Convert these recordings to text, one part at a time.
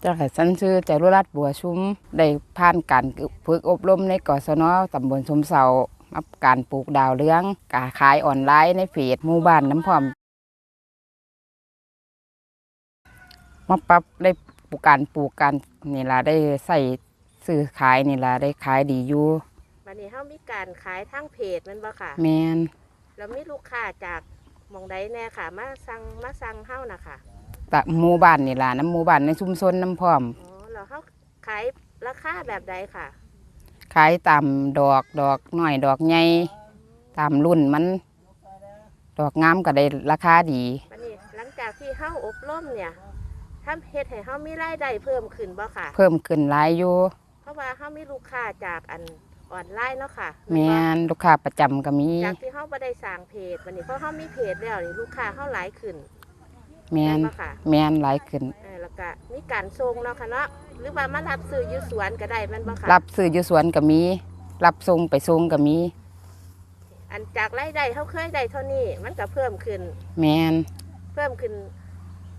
เจ้าค่ะฉันชื่อจารุรัตน์บัวชุมได้ผ่านการฝึกอบรมในกศนตำบลสมเสามาการปลูกดาวเรืองกาขายออนไลน์ในเพจหมู่บ้านน้ำพร้อมมาปรับได้ปลูกการปลูกการนี่ล่ะได้ใส่ซื้อขายนี่ล่ะได้ขายดีอยู่วันนี้เฮามีการขายทางเพจแมันบ่ค่ะแมนแล้วมีลูกค้าจากหมองใดแน่ค่ะ มาสั่งมาสั่งเฮานะคะ ตะหมู่บ้านนี่ล่ะน้ำหมู่บ้านในชุมชนน้ำพร้อม อ๋อแล้วเฮาขายราคาแบบใดค่ะ ขายตามดอกดอกน้อยดอกใหญ่ตามรุ่นมัน ดอกงามก็ได้ราคาดี วันนี้หลังจากที่เฮาอบรมเนี่ยทำเฮ็ดให้เฮามีรายได้เพิ่มขึ้นบ่ค่ะ เพิ่มขึ้นหลายอยู่เพราะว่าเฮามีลูกค้าจากอันออนไลน์เนาะค่ะแมนลูกค้าประจำก็มี จากที่เฮาบ่ได้สร้างเพจวันนี้เพราะเฮามีเพจแล้วนี่ลูกค้าเฮาหลายขึ้น แมนบ่ค่ะแมนหลายขึ้น เออแล้วก็มีการส่งเนาะค่ะเนาะหรือว่ามารับซื้ออยู่สวนก็ได้แม่นบ่ค่ะรับซื้ออยู่สวนก็มี รับส่งไปส่งก็มี อันจากรายได้เฮาเคยได้เท่านี้มันก็เพิ่มขึ้น แมนเพิ่มขึ้น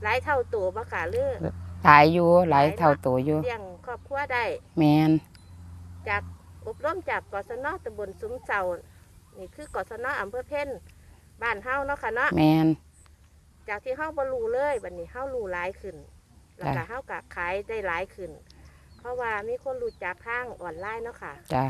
หลายเท่าตัวบ่ค่ะหรือหลายอยู่หลายเท่าตัวอยู่เลี้ยงครอบครัวได้ แมนจากอบรมจากกศนตำบลซุ้มเสานี่คือกศนอำเภอเพ่นบ้านเฮาเนาะค่ะเนาะแมน จากที่เฮาบ่รู้เลยบัดนี้เฮารู้หลายขึ้น แล้วก็จ้ะเฮาก็ขายได้หลายขึ้น เพราะว่ามีคนรู้จักทางออนไลน์เนาะค่ะ จ้ะ